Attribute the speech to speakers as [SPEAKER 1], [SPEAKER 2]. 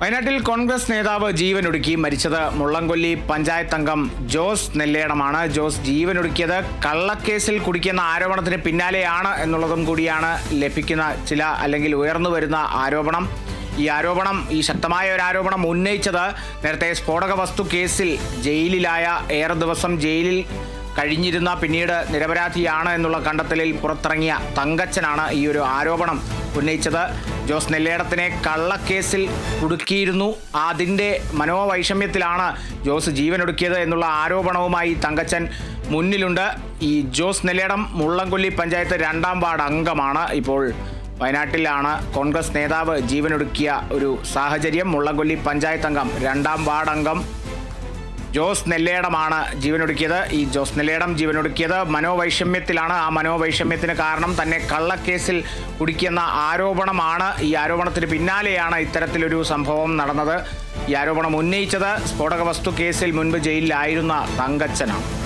[SPEAKER 1] വയനാട്ടിൽ കോൺഗ്രസ് നേതാവ് ജീവനൊടുക്കി മരിച്ചത് മുള്ളംകൊല്ലി പഞ്ചായത്ത് അംഗം ജോസ് നെല്ലേടമാണ്. ജോസ് ജീവനൊടുക്കിയത് കള്ളക്കേസിൽ കുടിക്കുന്ന ആരോപണത്തിന് പിന്നാലെയാണ് എന്നുള്ളതും കൂടിയാണ് ലഭിക്കുന്ന ചില അല്ലെങ്കിൽ ഉയർന്നു വരുന്ന ആരോപണം. ഈ ആരോപണം ഈ ശക്തമായ ഒരു ആരോപണം ഉന്നയിച്ചത് നേരത്തെ സ്ഫോടക വസ്തു കേസിൽ ജയിലിലായ ഏറെ ദിവസം ജയിലിൽ കഴിഞ്ഞിരുന്ന പിന്നീട് നിരപരാധിയാണ് എന്നുള്ള കണ്ടെത്തലിൽ പുറത്തിറങ്ങിയ തങ്കച്ചനാണ് ഈ ഒരു ആരോപണം ഉന്നയിച്ചത്. ജോസ് നെല്ലേടത്തിനെ കള്ളക്കേസിൽ കുടുക്കിയിരുന്നു. അതിന്റെ മനോവൈഷമ്യത്തിലാണ് ജോസ് ജീവനൊടുക്കിയത് എന്നുള്ള ആരോപണവുമായി തങ്കച്ചൻ മുന്നിലുണ്ട്. ഈ ജോസ് നെല്ലേടം മുള്ളംകൊല്ലി പഞ്ചായത്ത് രണ്ടാം വാർഡ് അംഗമാണ്. ഇപ്പോൾ വയനാട്ടിലാണ് കോൺഗ്രസ് നേതാവ് ജീവനൊടുക്കിയ ഒരു സാഹചര്യം. മുള്ളംകൊല്ലി പഞ്ചായത്ത് അംഗം രണ്ടാം വാർഡ് അംഗം ജോസ് നെല്ലേടമാണ് ജീവനൊടുക്കിയത്. ഈ ജോസ് നെല്ലേടം ജീവനൊടുക്കിയത് മനോവൈഷമ്യത്തിലാണ്. ആ മനോവൈഷമ്യത്തിന് കാരണം തന്നെ കള്ളക്കേസിൽ കുടിക്കുന്ന ആരോപണമാണ്. ഈ ആരോപണത്തിന് പിന്നാലെയാണ് ഇത്തരത്തിലൊരു സംഭവം നടന്നത്. ഈ ആരോപണം ഉന്നയിച്ചത് സ്ഫോടക വസ്തു കേസിൽ മുൻപ് ജയിലിലായിരുന്ന തങ്കച്ചനാണ്.